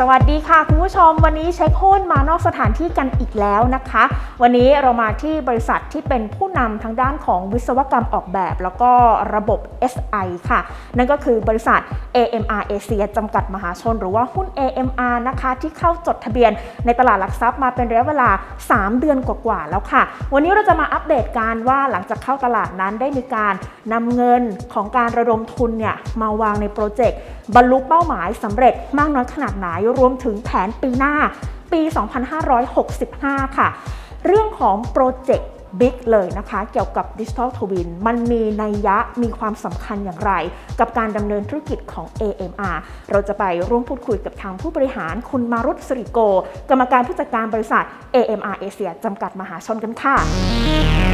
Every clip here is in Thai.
สวัสดีค่ะคุณผู้ชม วันนี้เช็คหุ้นมานอกสถานที่กันอีกแล้วนะคะ วันนี้เรามาที่บริษัทที่เป็นผู้นำทางด้านของวิศวกรรมออกแบบ แล้วก็ระบบ SI ค่ะ นั่นก็คือบริษัท AMR Asia จำกัดมหาชน หรือว่าหุ้น AMR นะคะที่เข้าจดทะเบียนในตลาดหลักทรัพย์มาเป็นระยะเวลา 3 เดือนกว่าๆแล้วค่ะ วันนี้เราจะมาอัปเดตการว่าหลังจากเข้าตลาดนั้นได้มีการนำเงินของการระดมทุนเนี่ยมาวางในโปรเจกต์บรรลุเป้าหมายสำเร็จมากน้อยขนาดไหนรวมถึงแผนปีหน้าปี 2565 ค่ะ เรื่องของโปรเจกต์บิ๊กเลยนะคะ เกี่ยวกับดิจิทัลทวินมันมีนัยยะมีความสำคัญอย่างไร กับการดำเนินธุรกิจของ AMR เราจะไปร่วมพูดคุยกับทางผู้บริหารคุณมารุตสริโก กรรมการผู้จัดการบริษัท AMR Asia จำกัดมหาชนกันค่ะ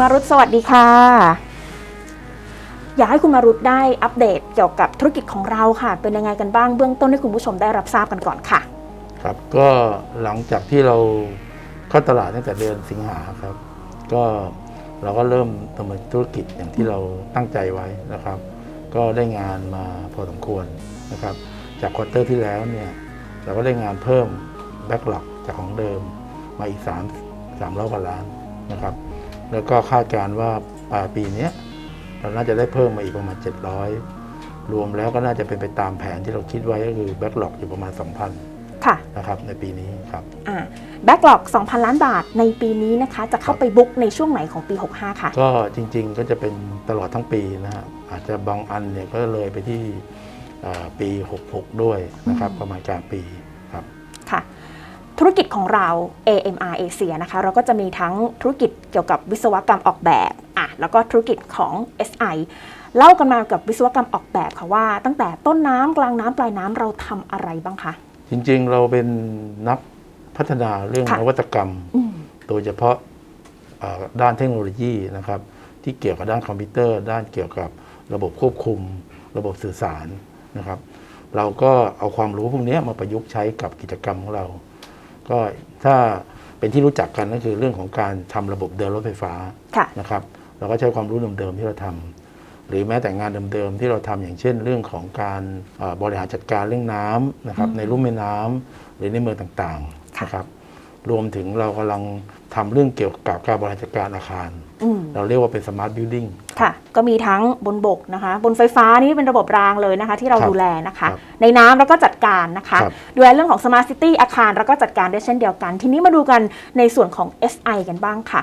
มารุตสวัสดีค่ะ อยากให้คุณมารุตได้อัปเดตเกี่ยวกับธุรกิจของเราค่ะ เป็นยังไงกันบ้างเบื้องต้นให้คุณผู้ชมได้รับทราบกันก่อนค่ะ ครับก็หลังจากที่เราเข้าตลาดตั้งแต่เดือนสิงหาครับ ก็เราก็เริ่มดำเนินธุรกิจอย่างที่เราตั้งใจไว้นะครับ ก็ได้งานมาพอสมควรนะครับ จากควอเตอร์ที่แล้วเนี่ยเราก็ได้งานเพิ่มแบ็กหลอกจากของเดิมมาอีก3 3ร้อยกว่าล้านนะครับ แล้วก็คาดการณ์ว่าปลายปีเนี้ยเราน่าจะได้เพิ่มมาอีกประมาณ 700 รวมแล้วก็น่าจะเป็นไปตามแผนที่เราคิดไว้ก็คือแบ็กหลอกอยู่ประมาณ 2,000ค่ะนะครับในปีนี้ครับอ่าแบ็กหลอก 2,000 ล้านบาทในปีนี้นะคะจะเข้าไปบุ๊กในช่วงไหนของปี 65 ค่ะ ก็จริงๆก็จะเป็นตลอดทั้งปีนะฮะอาจจะบางอันเนี่ยก็เลยไปที่อ่าปี 66 ด้วยนะครับประมาณกลางปีครับค่ะ ธุรกิจของเรา AMR Asia นะคะ เราก็จะมีทั้งธุรกิจเกี่ยวกับวิศวกรรมออกแบบอะแล้วก็ธุรกิจของ SI เล่ากันมากับวิศวกรรมออกแบบค่ะว่า ตั้งแต่ต้นน้ำกลางน้ำปลายน้ำเราทำอะไรบ้างคะ จริงๆเราเป็นนักพัฒนาเรื่องค่ะนวัตกรรม อืม โดยเฉพาะอ่าด้านเทคโนโลยีนะครับ ที่เกี่ยวกับด้านคอมพิวเตอร์ ด้านเกี่ยวกับระบบควบคุม ระบบสื่อสารนะครับ เราก็เอาความรู้พวกนี้มาประยุกต์ใช้กับกิจกรรมของเรา ก็ถ้าเป็นที่รู้จักกันก็คือเรื่องของการทำระบบเดินรถไฟฟ้าค่ะนะครับเราก็ใช้ความรู้เดิมๆที่เราทำหรือแม้แต่งานเดิมๆที่เราทำอย่างเช่น เรื่องของการเอ่อบริหารจัดการเรื่องน้ำนะครับในลุ่มแม่น้ำหรือในเมืองต่างๆค่ะนะครับรวมถึงเรากำลังทำเรื่องเกี่ยวกับการบริหารจัดการอาคารอืม เราเรียกว่าเป็นสมาร์ทบิลดิ่งค่ะ ก็มีทั้งบนบกนะคะ บนไฟฟ้านี่เป็นระบบรางเลยนะคะ ที่เราครับดูแลนะคะครับในน้ำเราก็จัดการนะคะครับดูแลเรื่องของ Smart City อาคารเราก็จัดการได้เช่นเดียวกัน ทีนี้มาดูกันในส่วนของ SI กันบ้างค่ะ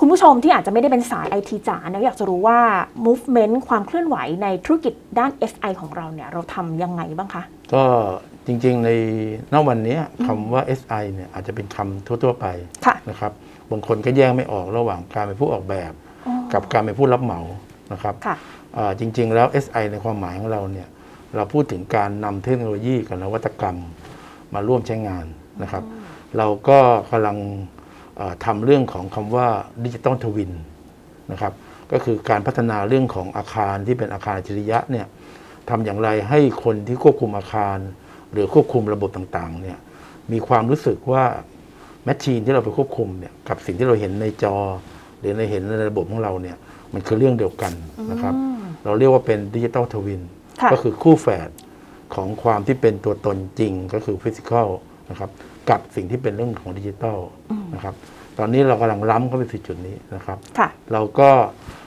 คุณผู้ชมที่อาจจะไม่ได้เป็นสาย IT จ๋าเนี่ยอยากจะรู้ว่า movement ความเคลื่อนไหวในธุรกิจด้าน SI ของเราเนี่ยเราทำยังไงบ้างคะก็จริงๆในณวันนี้คำว่า SI เนี่ยอาจจะเป็นคำทั่วๆไปค่ะนะครับบางคนก็แยกไม่ออกระหว่างการเป็นผู้ออกแบบอ๋อ กับการเป็นผู้รับเหมานะครับค่ะอ่าจริง ๆ แล้ว SI ในความหมายของเราเนี่ยเราพูดถึงการนำเทคโนโลยีกับนวัตกรรมมาร่วมใช้งานนะครับ เราก็กำลังอ่าทำเรื่องของคำว่าดิจิตอลทวินนะครับก็คือการพัฒนาเรื่องของอาคารที่เป็นอาคารอัจฉริยะเนี่ยทำอย่างไรให้คนที่ควบคุมอาคาร หรือควบคุมระบบต่างๆเนี่ยมีความรู้สึกว่าแมชชีนที่เราไปควบคุมเนี่ยกับสิ่งที่เราเห็นในจอห รือในเห็นในระบบของเราเนี่ยมันคือเรื่องเดียวกันนะครับอืมเราเรียกว่าเป็นดิจิ t a ลทวินค่ะก็คือคู่แฝดของความที่เป็นตัวตนจริงก็คือฟิสิก a l นะครับกับสิ่งที่เป็นเรื่องของดิจิ t a ลนะครับตอนนี้เรากำลังล้ำเข้าไปสู่จุดนี้นะครับค่ะเราก็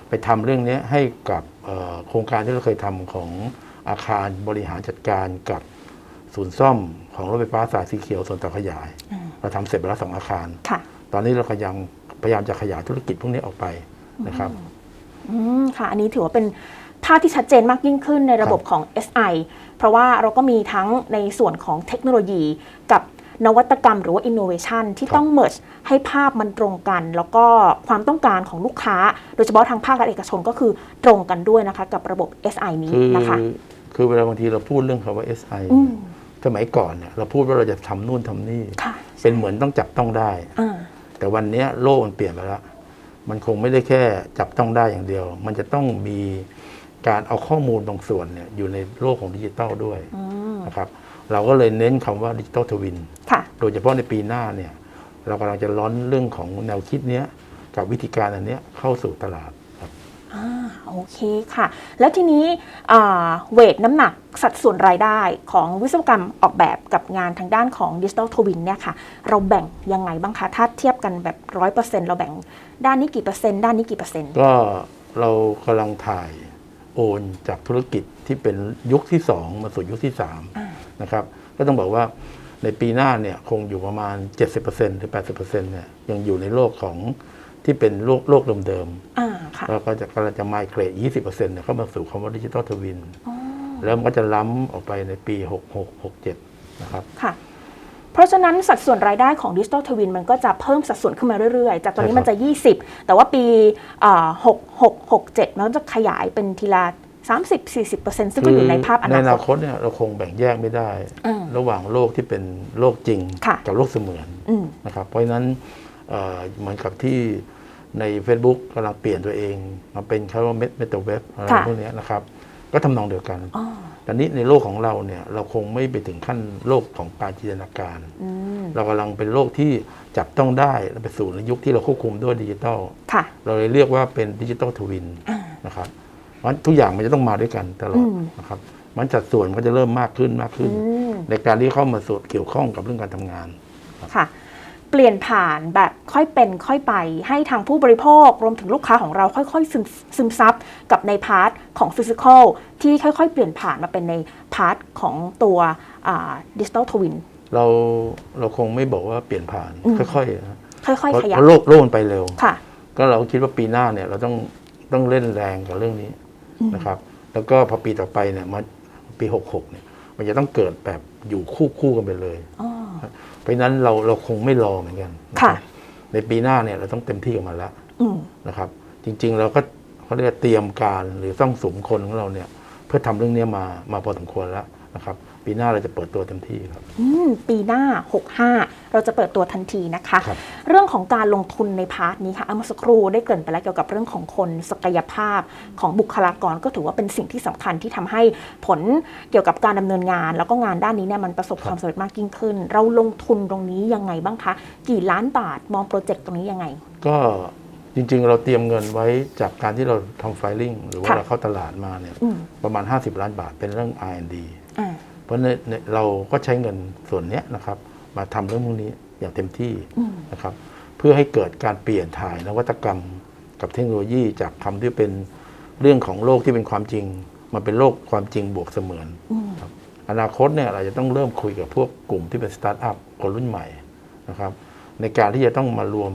ไปทำเรื่องนี้ให้กับเอ่อโครงการที่เราเคยทำของอาคารบริหารจัดการกับศูนย์ซ่อมของรถไฟฟ้าสายสีเขียวส่วนต่อขยายอืมเราทำเสร็จไปแล้วสองอาคารค่ะตอนนี้เราก็ยัง พยายามจะขยายธุรกิจพวกนี้ออกไปนะครับอืมค่ะ อันนี้ถือว่าเป็นภาพที่ชัดเจนมากยิ่งขึ้นในระบบของ SI เพราะว่าเราก็มีทั้งในส่วนของเทคโนโลยีกับนวัตกรรมหรือว่า innovation ที่ครับต้อง merge ให้ภาพมันตรงกัน แล้วก็ความต้องการของลูกค้า โดยเฉพาะทางภาครัฐเอกชนก็คือตรงกันด้วยนะคะ กับระบบ SI นี้คือนะคะ คือเวลาบางทีเราพูดเรื่องคำว่า SI อืมสมัยก่อนเนี่ยเราพูดว่าเราจะทำนู่นทำนี่ค่ะเป็นเหมือนต้องจับต้องได้อ่า แต่วันเนี้ยโลกมันเปลี่ยนไปแล้ว มันคงไม่ได้แค่จับต้องได้อย่างเดียว มันจะต้องมีการเอาข้อมูลบางส่วนเนี่ยอยู่ในโลกของดิจิตอลด้วยอืมนะครับ เราก็เลยเน้นคำว่าดิจิตอลทวินค่ะโดยเฉพาะในปีหน้าเนี่ย เรากำลังจะล้อนเรื่องของแนวคิดเนี้ยกับวิธีการอันเนี้ยเข้าสู่ตลาดครับอ่า โอเคค่ะ แล้วทีนี้เวทน้ำหนักสัดส่วนรายได้ของวิศวกรรมออกแบบกับงานทางด้านของดิจิ t a ลทวินเนี่ยค่ะ เราแบ่งยังไงบ้างคะ ถ้าเทียบกันแบบร้อยเปอร์เซ็นต์เราแบ่งด้านนี้กี่เปอร์เซ็นต์ด้านนี้กี่เปอร์เซ็นต์ ก็เรากำลังถ่ายโอนจากธุรกิจที่เป็นยุคที่ 2 มาสู่ยุคที่อ่า3นะครับ ก็ต้องบอกว่าในปีหน้าเนี่ยคงอยู่ประมาณ 70%หรือ 80%เนี่ยยังอยู่ในโลกของ ที่เป็นโลกโลกเดิมอ่าค่ะๆแล้วก็จะกำลังจะไมเกรด20%เนี่ยเข้ามาสู่คำว่าดิจิตอลทวินอ๋อแล้วมันก็จะล้ำออกไปในปี 66 67 นะครับค่ะเพราะฉะนั้นสัดส่วนรายได้ของดิจิ t a ลทวินมันก็จะเพิ่มสัดส่วนขึ้นมาเรื่อยๆ จากตอนนี้มันจะ 20 แต่ว่าปี 6 6 6 7 มันก็จะขยายเป็นทีละ 30-40%ซึ่งก็อยู่ในภาพอในอนานาคคตตเนี่ยเราคงแบ่งแยกไม่ได้อืมระหว่างโลกที่เป็นโลกจริงค่ะกับโลกเสมือนอืมนะครับเพราะฉะนั้นเอ่อเหมือนกับที่ ใน Facebook กำลังเปลี่ยนตัวเอง มาเป็นคำว่าเมตาเว็บอะไรค่ะพวกเนี้ยนะครับ ก็ทำนองเดียวกันอ๋อแต่นี้ในโลกของเราเนี่ยเราคงไม่ไปถึงขั้นโลกของการจินตนาการอืมเรากำลังเป็นโลกที่จับต้องได้และไปสู่ในยุคที่เราควบคุมด้วยดิจิทัลค่ะเราเลยเรียกว่าเป็นดิจิทัลทวินอ่านะครับเพราะฉะนั้นทุกอย่างมันจะต้องมาด้วยกันตลอดอืมนะครับมันจัดส่วนมันก็จะเริ่มมากขึ้นมากขึ้นอืมในการที่เข้ามาสู่เกี่ยวข้องกับเรื่องการทำงานค่ะ เปลี่ยนผ่านแบบค่อยเป็นค่อยไป ให้ทางผู้บริโภครวมถึงลูกค้าของเราค่อยๆ ซึมซึมซับกับในพาร์ทของฟิสิกอลที่ค่อยๆ เปลี่ยนผ่านมาเป็นในพาร์ทของตัวดิจิตอลทวินเราเราคงไม่บอกว่าเปลี่ยนผ่านอืมค่อยๆนะค่อยเพราะๆขยัเพบราะโลกโลกมันไปเร็วค่ะ ก็เราคิดว่าปีหน้าเนี่ยเราต้องต้องเล่นแรงกับเรื่องนี้อืมนะครับ แล้วก็พอปีต่อไปเนี่ยมาปี 66เนี่ยมันจะต้องเกิดแบบอยู่คู่คู่กันไปเลยอ๋อ เพราะฉะนั้นเราเราคงไม่รอเหมือนกันนค่ะรับในปีหน้าเนี่ยเราต้องเต็มที่กับมันแล้วอืมนะครับ จริง ๆ เราก็เขาเรียกว่าเตรียมการหรือต้องสุมคนของเราเนี่ย เพื่อทำเรื่องนี้มามาพอสมควรแล้วนะครับ ปีหน้าเราจะเปิดตัวเต็มที่ครับ อืมปีหน้า 65 เราจะเปิดตัวทันทีนะคะ ครับ เรื่องของการลงทุนในพาร์ทนี้ค่ะเอาเมื่อสักครู่ได้เกริ่นไปแล้วเกี่ยวกับเรื่องของคนศักยภาพของบุคลากรก็ถือว่าเป็นสิ่งที่สำคัญที่ทำให้ผลเกี่ยวกับการดำเนินงาน แล้วก็งานด้านนี้เนี่ยมันประสบความสำเร็จมากยิ่งขึ้น เราลงทุนตรงนี้ยังไงบ้างคะ กี่ล้านบาทมองโปรเจกต์ตรงนี้ยังไง ก็จริงๆ เราเตรียมเงินไว้จากการที่เราทำไฟลิ่งหรือว่าค่ะ เราเข้าตลาดมาเนี่ยอืมประมาณ 50 ล้านบาทเป็นเรื่อง R&D อ่า เพราะในในเราก็ใช้เงินส่วนเนี้ยนะครับ มาทำเรื่องพวกนี้อย่างเต็มที่อืมนะครับ เพื่อให้เกิดการเปลี่ยนถ่ายนวัตกรรมกับเทคโนโลยีจากคำที่เป็นเรื่องของโลกที่เป็นความจริงมาเป็นโลกความจริงบวกเสมือนอืมครับอนาคตเนี่ยเราจะต้องเริ่มคุยกับพวกกลุ่มที่เป็นสตาร์ทอัพคนรุ่นใหม่นะครับ ในการที่จะต้องมารวม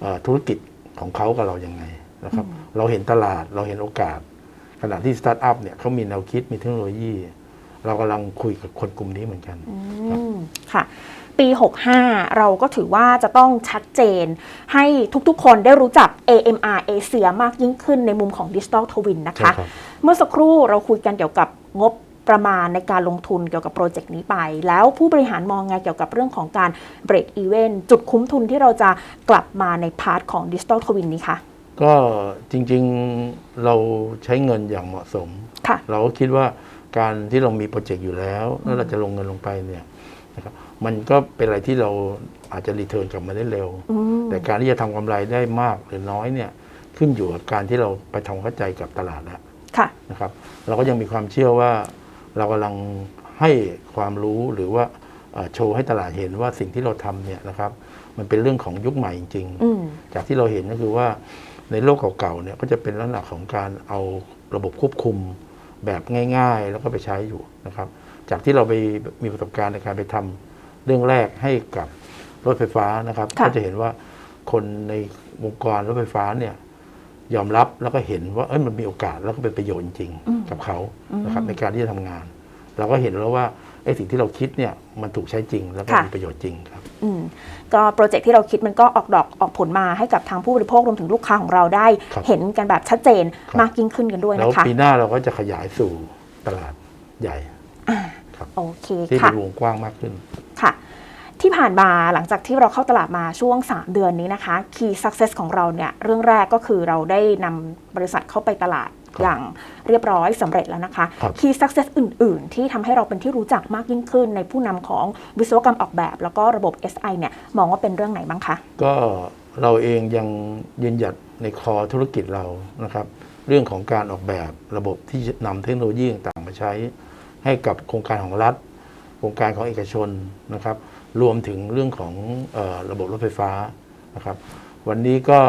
เอ่อธุรกิจของเขากับเรายังไงนะครับ เราเห็นตลาดเราเห็นโอกาส ขณะที่สตาร์ทอัพเนี่ยเขามีแนวคิดมีเทคโนโลยี เรากำลังคุยกับคนกลุ่มนี้เหมือนกัน อืมค่ะ ปี 65 เราก็ถือว่าจะต้องชัดเจน ให้ทุกๆ คนได้รู้จัก AMR เอเชียมากยิ่งขึ้นในมุมของ Digital Twin นะคะ ใช่ครับเมื่อสักครู่เราคุยกันเกี่ยวกับงบประมาณในการลงทุนเกี่ยวกับโปรเจกต์นี้ไป แล้วผู้บริหารมองไงเกี่ยวกับเรื่องของการ break even จุดคุ้มทุนที่เราจะกลับมาในพาร์ทของ Digital Twin นี้คะก็จริงๆเราใช้เงินอย่างเหมาะสม ค่ะ เราก็คิดว่า การที่เรามีโปรเจกต์อยู่แล้วแล้วเราจะลงเงินลงไปเนี่ยนะครับมันก็เป็นอะไรที่เราอาจจะรีเทิร์นกลับมาได้เร็วอืมแต่การที่จะทำกำไรได้มากหรือน้อยเนี่ยขึ้นอยู่กับการที่เราไปทำความเข้าใจกับตลาดแล้วค่ะนะครับ เราก็ยังมีความเชื่อว่าเรากำลังให้ความรู้หรือว่าเอ่อโชว์ให้ตลาดเห็นว่าสิ่งที่เราทำเนี่ยนะครับ มันเป็นเรื่องของยุคใหม่จริงๆอืมจากที่เราเห็นก็คือว่าในโลกเก่าๆเนี่ยก็จะเป็นลักษณะของการเอาระบบควบคุม แบบง่ายๆ แล้วก็ไปใช้อยู่นะครับ จากที่เราไปมีประสบการณ์ในการไปทำเรื่องแรกให้กับรถไฟฟ้านะครับค่ะก็จะเห็นว่าคนในวงการรถไฟฟ้าเนี่ยยอมรับแล้วก็เห็นว่าเอ้ยมันมีโอกาสแล้วก็เป็นประโยชน์จริงอืมๆกับเขาอืมนะครับในการที่จะทำงาน เราก็เห็นแล้วว่า ไอ้สิ่งที่เราคิดเนี่ยมันถูกใช้จริงแล้วก็ค่ะมีประโยชน์จริงครับอืมก็โปรเจกต์ที่เราคิดมันก็ออกดอกออกผลมาให้กับทางผู้บริโภครวมถึงลูกค้าของเราได้ครับเห็นกันแบบชัดเจนครับมากยิ่งขึ้นกันด้วยแล้วนะคะปีหน้าเราก็จะขยายสู่ตลาดใหญ่อ่าครับโอเคที่ค่ะเป็นวงกว้างมากขึ้นค่ะ ที่ผ่านมาหลังจากที่เราเข้าตลาดมาช่วง 3 เดือนนี้นะคะ Key Success ของเราเนี่ยเรื่องแรกก็คือเราได้นำบริษัทเข้าไปตลาดครับ อย่างเรียบร้อยสำเร็จแล้วนะคะครับ Key Success อื่น ๆ ที่ทำให้เราเป็นที่รู้จักมากยิ่งขึ้นในผู้นำของวิศวกรรมออกแบบ แล้วก็ระบบ SI เนี่ยมองว่าเป็นเรื่องไหนบ้างคะ ก็เราเองยังยืนหยัดในคอธุรกิจเรานะครับเรื่องของการออกแบบระบบที่จะนำเทคโนโลยีต่างๆมาใช้ ให้กับโครงการของรัฐ โครงการของเอกชนนะครับ รวมถึงเรื่องของเออระบบรถไฟฟ้านะครับ วันนี้ก็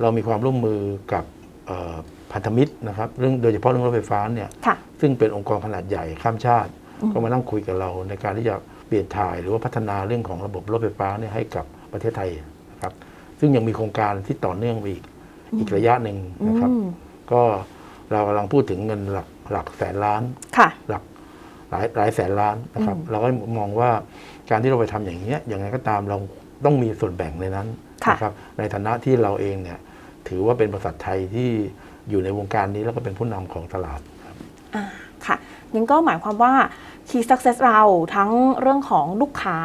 เรามีความร่วมมือกับเอ่อ พันธมิตรนะครับเรื่องโดยเฉพาะเรื่องรถไฟฟ้าเนี่ยค่ะซึ่งเป็นองค์กรขนาดใหญ่ข้ามชาติ ก็มานั่งคุยกับเราในการที่จะเปลี่ยนถ่ายหรือว่าพัฒนาเรื่องของระบบรถไฟฟ้าเนี่ยให้กับประเทศไทยนะครับซึ่งยังมีโครงการที่ต่อเนื่องไปอีกอีกระยะหนึ่งนะครับอืมก็เรากำลังพูดถึงเงินหลักหลักแสนล้านค่ะหลักหลายหลายแสนล้านนะครับ เราก็มองว่าการที่เราไปทำอย่างเนี้ยอย่างไรก็ตามเราต้องมีส่วนแบ่งในนั้นค่ะนะครับในฐานะที่เราเองเนี่ยถือว่าเป็นบริษัทไทยที่ อยู่ในวงการนี้แล้วก็เป็นผู้นำของตลาดครับอ่าค่ะงั้นก็หมายความว่า Key Success เราทั้งเรื่องของลูกค้า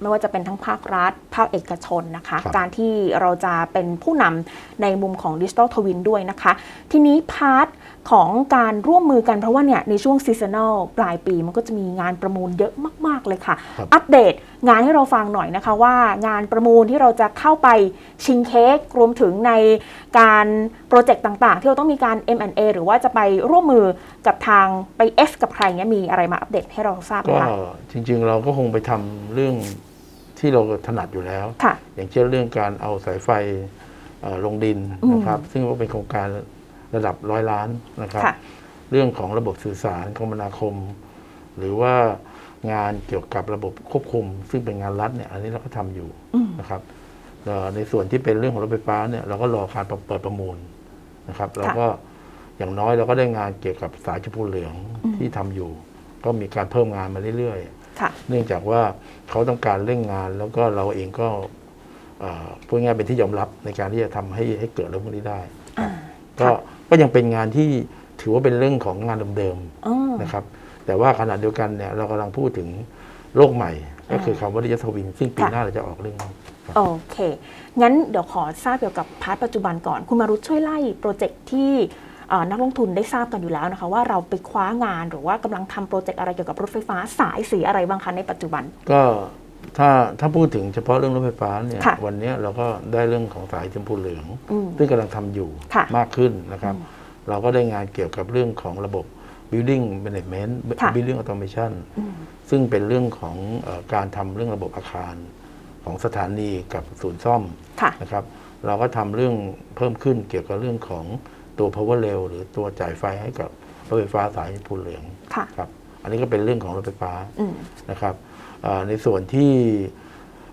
ไม่ว่าจะเป็นทั้งภาครัฐ ภาคเอกชนนะคะครับการที่เราจะเป็นผู้นำในมุมของ Digital Twin ด้วยนะคะ ทีนี้พาร์ทของการร่วมมือกันเพราะว่าเนี่ยในช่วงซีซัน a ลปลายปีมันก็จะมีงานประมูลเยอะมาก ๆ เลยค่ะครับอัปเดตงานให้เราฟังหน่อยนะคะว่างานประมูลที่เราจะเข้าไปชิงเค้กรวมถึงในการโปรเจกต์ต่าง ๆ ที่เราต้องมีการ M&A หรือว่าจะไปร่วมมือกับทางไป F กับใครเนี้ยมีอะไรมาอัปเดตให้เราทราบไหมก็คะจริง ๆ เราก็คงไปทำเรื่อง ที่เราถนัดอยู่แล้ว ค่ะ อย่างเช่นเรื่องการเอาสายไฟเอ่อลงดินนะครับ ซึ่งก็เป็นโครงการระดับร้อยล้านนะครับ ค่ะ เรื่องของระบบสื่อสารคมนาคม หรือว่างานเกี่ยวกับระบบควบคุม ซึ่งเป็นงานรัฐเนี่ยอันนี้เราก็ทำอยู่อืม นะครับเอ่อในส่วนที่เป็นเรื่องของรถไฟฟ้าเนี่ยเราก็รอการเปิดประมูลนะครับแล้วก็อย่างน้อยเราก็ได้งานเกี่ยวกับสายชมพูเหลืองที่ทำอยู่ ก็มีการเพิ่มงานมาเรื่อยๆค่ะ เนื่องจากว่าเขาต้องการเร่งงานแล้วก็เราเองก็เอ่อพูดง่ายๆเป็นที่ยอมรับในการที่จะทำให้ให้เกิดเรื่องพวกนี้ได้อ่าก็ก็ยังเป็นงานที่ถือว่าเป็นเรื่องของงานเดิมอ๋อๆนะครับ แต่ว่าขณะเดียวกันเนี่ยเรากำลังพูดถึงโลกใหม่ ก็คือคำว่าดิจิทัลวินซึ่งปีค่ะหน้าเราจะออกเรื่องนี้โอเค งั้นเดี๋ยวขอทราบเกี่ยวกับพาร์ทปัจจุบันก่อน คุณมารุธช่วยไล่โปรเจกต์ที่เอ่อ นักลงทุนได้ทราบกันอยู่แล้วนะคะ ว่าเราไปคว้างานหรือว่ากำลังทำโปรเจกต์อะไรเกี่ยวกับรถไฟฟ้าสายสีอะไรบ้างคะในปัจจุบัน ก็ถ้าถ้าพูดถึงเฉพาะเรื่องรถไฟฟ้าเนี่ยค่ะวันนี้เราก็ได้เรื่องของสายชมพูเหลืองอืมซึ่งกำลังทำอยู่ค่ะมากขึ้นนะครับ เราก็ได้งานเกี่ยวกับเรื่องของระบบ building management ค่ะ building automation อืมซึ่งเป็นเรื่องของเออการทำเรื่องระบบอาคารของสถานีกับศูนย์ซ่อมค่ะนะครับ เราก็ทำเรื่องเพิ่มขึ้นเกี่ยวกับเรื่องของ ตัว power rail หรือตัวจ่ายไฟให้กับรถไฟฟ้าสายพูนเหลืองค่ะครับอันนี้ก็เป็นเรื่องของรถไฟฟ้าอืมนะครับเอ่อในส่วนที่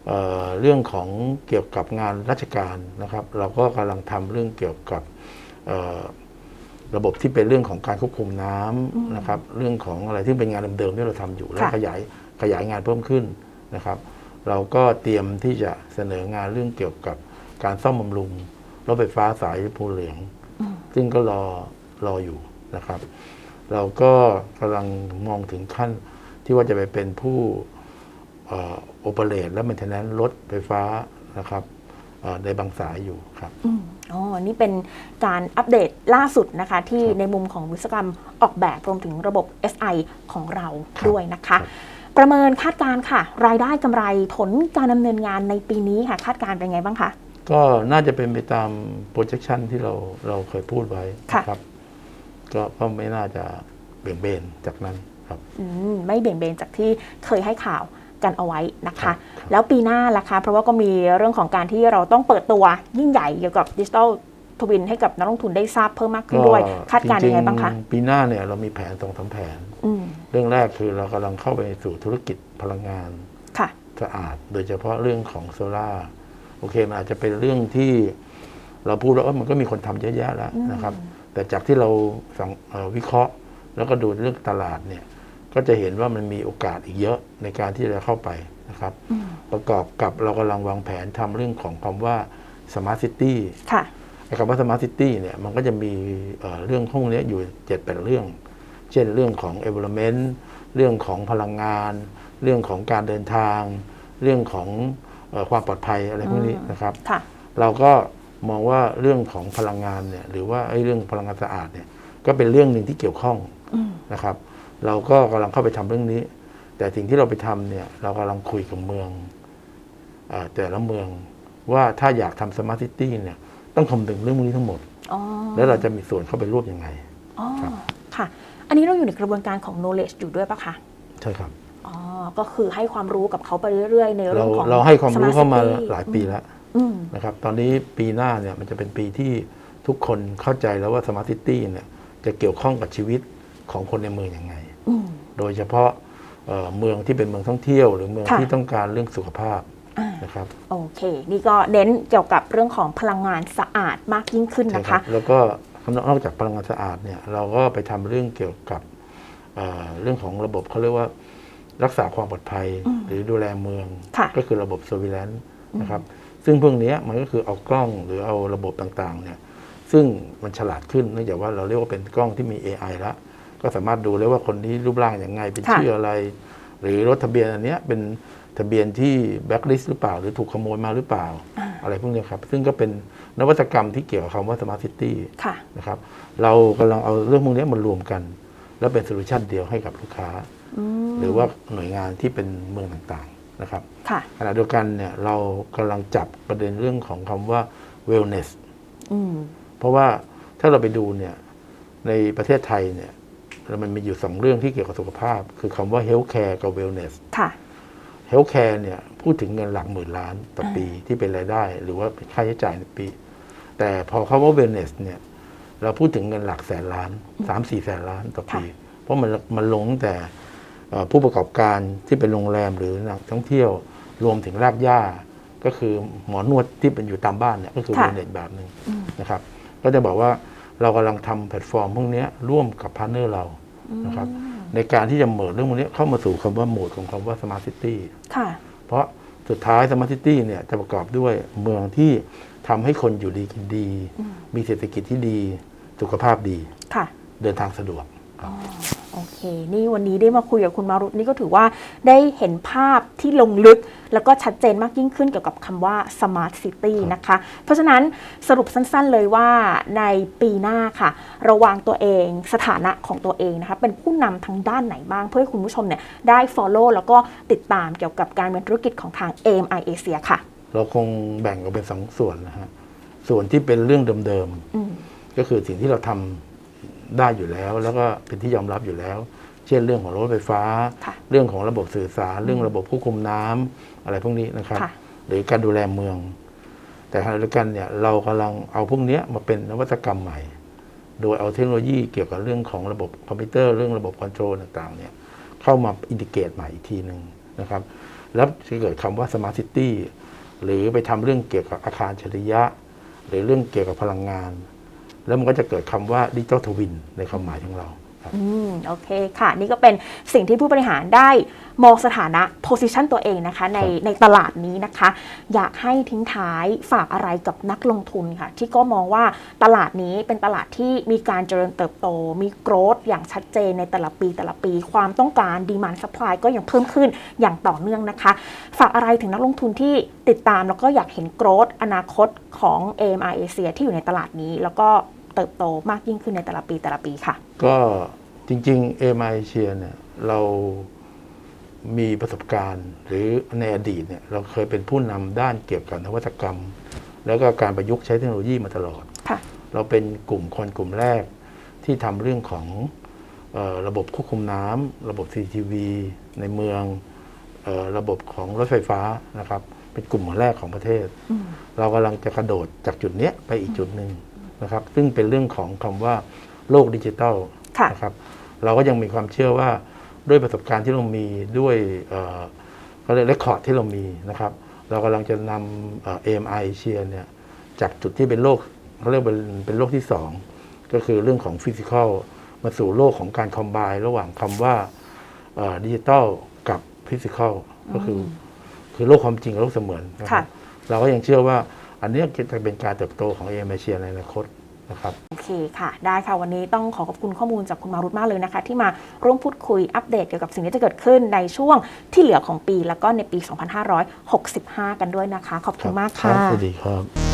เอ่อเรื่องของเกี่ยวกับงานราชการนะครับ เราก็กำลังทำเรื่องเกี่ยวกับเอ่อระบบที่เป็นเรื่องของการควบคุมน้ำนะครับ เรื่องของอะไรที่เป็นงานเดิมๆที่เราทำอยู่แล้วค่ะขยายขยายงานเพิ่มขึ้นนะครับ เราก็เตรียมที่จะเสนองานเรื่องเกี่ยวกับการซ่อมบำรุงรถไฟฟ้าสายภูเหลือง ซึ่งก็รอรออยู่นะครับ เราก็กำลังมองถึงขั้นที่ว่าจะไปเป็นผู้โอเปเรตและ m ม i เทนแนนรถไฟฟ้านะครับเอ่อในบางสายอยู่ครับอืมอ๋อ นี่เป็นการอัปเดตล่าสุดนะคะ ที่ครับในมุมของวิศวกรรมออกแบบรวมถึงระบบ SI ของเราครับด้วยนะคะครับประเมินคาดการณ์ค่ะ รายได้กำไรผลการดำเนินงานในปีนี้ค่ะ คาดการณ์เป็นไงบ้างคะ ก็น่าจะเป็นไปตาม projection ที่เราเราเคยพูดไว้ค่ะ นะครับ ก็ก็ไม่น่าจะเบี่ยงเบนจากนั้นครับ อืมไม่เบี่ยงเบนจากที่เคยให้ข่าวกันเอาไว้นะครัคะ บครับ แล้วปีหน้าล่ะคะ เพราะว่าก็มีเรื่องของการที่เราต้องเปิดตัวยิ่งใหญ่เกี่ยวกับดิจิทัลทวินให้กับนักลงทุนได้ทราบเพิ่มมากขึ้นด้วย คาดการณ์ยังไงบ้างคะ จริๆปีหน้าเนี่ยเรามีแผนสองสามแผน อืมเรื่องแรกคือเรากำลังเข้าไปสู่ธุรกิจพลังงานค่ะ สะอาด โดยเฉพาะเรื่องของโซลาร์โอเคมันอาจจะเป็นเรื่องที่เราพูดแล้วเอ้ยมันก็มีคนทำเยอะแยะแล้วนะครับ แต่จากที่เราสังเอ่อวิเคราะห์ แล้วก็ดูเรื่องตลาดเนี่ยก็จะเห็นว่ามันมีโอกาสอีกเยอะในการที่จะเข้าไปนะครับอืมประกอบกับเรากำลังวางแผนทำเรื่องของคำว่า smart city ค่ะไอ้คำว่า smart city เนี่ยมันก็จะมีเอ่อเรื่องพวกเนี้ยอยู่เจ็ดแปดเรื่อง เช่นเรื่องของ environment เรื่องของพลังงาน เรื่องของการเดินทาง เรื่องของเออ ความปลอดภัยอะไรพวกนี้นะครับค่ะเราก็มองว่าเรื่องของพลังงานเนี่ยหรือว่าไอ้เรื่องพลังงานสะอาดเนี่ยก็เป็นเรื่องหนึ่งที่เกี่ยวข้องอืมนะครับ เราก็กำลังเข้าไปทำเรื่องนี้ แต่สิ่งที่เราไปทำเนี่ยเรากำลังคุยกับเมืองเออแต่ละเมืองว่าถ้าอยากทำสมาร์ทซิตี้เนี่ยต้องคำนึงเรื่องพวกนี้ทั้งหมดอ๋อแล้วเราจะมีส่วนเข้าไปร่วมยังไงอ๋อครับค่ะ อันนี้เราอยู่ในกระบวนการของ knowledge อยู่ด้วยปะคะ ใช่ครับอ๋อ ก็คือให้ความรู้กับเขาไปเรื่อยๆ ในเรื่เราองของเราให้ความรู้ Smart เข้ามา City หลายปีแล้วอืม นะครับ ตอนนี้ปีหน้าเนี่ยมันจะเป็นปีที่ทุกคนเข้าใจแล้วว่าสมาร์ทซิตี้เนี่ยจะเกี่ยวข้องกับชีวิตของคนในเมืองยังไง อืม โดยเฉพาะเอ่อเมืองที่เป็นเมืองท่องเที่ยว หรือเมืองค่ะ ที่ต้องการเรื่องสุขภาพอ่า นะครับ โอเค นี่ก็เน้นเกี่ยวกับเรื่องของพลังงานสะอาดมากยิ่งขึ้นใช่นะครัคะ บแล้วก็นอกจากพลังงานสะอาดเนี่ยเราก็ไปทำเรื่องเกี่ยวกับเอ่อเรื่องของระบบเขาเรียกว่า รักษาความปลอดภัยอืมหรือดูแลเมืองค่ะก็คือระบบ surveillance นะครับ ซึ่งพวกเนี้ยมันก็คือเอากล้องหรือเอาระบบต่างๆเนี่ยซึ่งมันฉลาดขึ้นเนื่องจากว่าเราเรียกว่าเป็นกล้องที่มี AI แล้วก็สามารถดูได้ว่าคนนี้รูปร่างอย่างไงเป็นค่ะชื่ออะไร หรือรถทะเบียนอันเนี้ยเป็นทะเบียนที่แบ็คลิสต์หรือเปล่า หรือถูกขโมยมาหรือเปล่าอ่าอะไรพวกเนี้ยครับ ซึ่งก็เป็นนวัตกรรมที่เกี่ยวกับคำว่า smart city ค่ะนะครับเรากำลังเอาเรื่องพวกเนี้ยมารวมกัน แล้วเป็นโซลูชันเดียวให้กับลูกค้าอืม หรือว่าหน่วยงานที่เป็นเมืองต่างๆนะครับค่ะขณะเดียวกันเนี่ยเรากำลังจับประเด็นเรื่องของคำว่า wellness อืมเพราะว่าถ้าเราไปดูเนี่ยในประเทศไทยเนี่ยมันมีอยู่สองเรื่องที่เกี่ยวกับสุขภาพ คือคำว่า healthcare กับ wellness ค่ะ healthcare เนี่ยพูดถึงเงินหลักหมื่นล้านต่อปีที่เป็นรายได้ หรือว่าเป็นค่าใช้จ่ายในปี แต่พอคำว่า wellness เนี่ยเราพูดถึงเงินหลักแสนล้านสามสี่แสนล้านต่อปีค่ะเพราะมันมันลงตั้งแต่เอ่อ ผู้ประกอบการที่เป็นโรงแรมหรือนักท่องเที่ยวรวมถึงรากหญ้า ก็คือหมอนวดที่เป็นอยู่ตามบ้านเนี่ยก็คือค่ะ wellness แบบหนึ่งนะครับ ก็จะบอกว่าเรากำลังทำแพลตฟอร์มพวกเนี้ยร่วมกับพาร์ทเนอร์เรานะครับในการที่จะเหมิดเรื่องพวกเนี้ยเข้ามาสู่คำว่าโหมดของคำว่า smart city ค่ะเพราะสุดท้าย smart city เนี่ยจะประกอบด้วยเมืองที่ทำให้คนอยู่ดีกินดี มีเศรษฐกิจที่ดี สุขภาพดีค่ะเดินทางสะดวกครับ โอเค นี่วันนี้ได้มาคุยกับคุณมารุตนี่ก็ถือว่าได้เห็นภาพที่ลงลึก แล้วก็ชัดเจนมากยิ่งขึ้นเกี่ยวกับคำว่า smart city นะคะ เพราะฉะนั้นสรุปสั้นๆเลยว่าในปีหน้าค่ะ ระวางตัวเองสถานะของตัวเองนะคะ เป็นผู้นำทางด้านไหนบ้าง เพื่อให้คุณผู้ชมเนี่ยได้ follow แล้วก็ติดตามเกี่ยวกับการเป็นธุรกิจของทาง AMI Asia ค่ะ เราคงแบ่งออกเป็นสองส่วนนะฮะส่วนที่เป็นเรื่องเดิมอืมๆก็คือสิ่งที่เราทำ ได้อยู่แล้ว แล้วก็เป็นที่ยอมรับอยู่แล้ว เช่นเรื่องของรถไฟฟ้าค่ะเรื่องของระบบสื่อสาร เรื่องระบบควบคุมน้ำอะไรพวกนี้นะครับค่ะหรือการดูแลเมือง แต่ขณะเดียวกันเนี่ยเรากำลังเอาพวกเนี้ยมาเป็นนวัตกรรมใหม่ โดยเอาเทคโนโลยีเกี่ยวกับเรื่องของระบบคอมพิวเตอร์เรื่องระบบคอนโทรลต่างๆเนี่ยเข้ามาอินทิเกรตใหม่อีกทีหนึ่งนะครับ แล้วจะเกิดคำว่าสมาร์ทซิตี้หรือไปทำเรื่องเกี่ยวกับอาคารอัจฉริยะ หรือเรื่องเกี่ยวกับพลังงาน แล้วมันก็จะเกิดคำว่าดิจิทัลทวินในความหมายของเรา อืมโอเคค่ะ นี่ก็เป็นสิ่งที่ผู้บริหารได้มองสถานะ position ตัวเองนะคะ ในครับในตลาดนี้นะคะ อยากให้ทิ้งท้ายฝากอะไรกับนักลงทุนค่ะ ที่ก็มองว่าตลาดนี้เป็นตลาดที่มีการเจริญเติบโต มีโกรธอย่างชัดเจนในแต่ละปีแต่ละปี ความต้องการดีมาน s u p p l y ก็ยังเพิ่มขึ้นอย่างต่อเนื่องนะคะ ฝากอะไรถึงนักลงทุนที่ติดตามแล้วก็อยากเห็นโกรธอนาคตของ AMI Asia ที่อยู่ในตลาดนี้แล้วก็ เติบโตมากยิ่งขึ้นในแต่ละปีแต่ละปีค่ะ ก็จริงๆเอมไอเชียเนี่ยเรามีประสบการณ์ หรือในอดีตเนี่ยเราเคยเป็นผู้นำด้านเกี่ยวกับนวัตกรรม แล้วก็การประยุกต์ใช้เทคโนโลยีมาตลอดค่ะเราเป็นกลุ่มคนกลุ่มแรกที่ทำเรื่องของเออระบบควบคุมน้ำระบบ CCTV ในเมืองเออระบบของรถไฟฟ้านะครับ เป็นกลุ่มแรกของประเทศอืมเรากำลังจะกระโดดจากจุดเนี้ยไปอีกจุดหนึ่ง นะครับ ซึ่งเป็นเรื่องของคำว่าโลกดิจิทัลค่ะนะครับ เราก็ยังมีความเชื่อว่าด้วยประสบการณ์ที่เรามีด้วยเอ่อเขาเรียกเรคคอร์ดที่เรามีนะครับ เรากำลังจะนำเอ่อ AMI เชียเนี่ยจากจุดที่เป็นโลกเขาเรียกเป็นเป็นโลกที่สองก็คือเรื่องของฟิสิกอลมาสู่โลกของการคอมไบระหว่างคำว่าดิจิทัลกับฟิสิกอลก็คืออคือโลกความจริงกับโลกเสมือนนะครัค่ะบเราก็ยังเชื่อว่า อันเนี้ยจะเป็นการเติบโตของเอเมเชียในอนาคตนะครับโอเคค่ะ ได้ค่ะ วันนี้ต้องขอขอบคุณข้อมูลจากคุณมารุตมากเลยนะคะ ที่มาร่วมพูดคุยอัปเดตเกี่ยวกับสิ่งที่จะเกิดขึ้นในช่วงที่เหลือของปี แล้วก็ในปี 2565 กันด้วยนะคะ ขอบคุณมากครัค่ะบสวัสดีครับ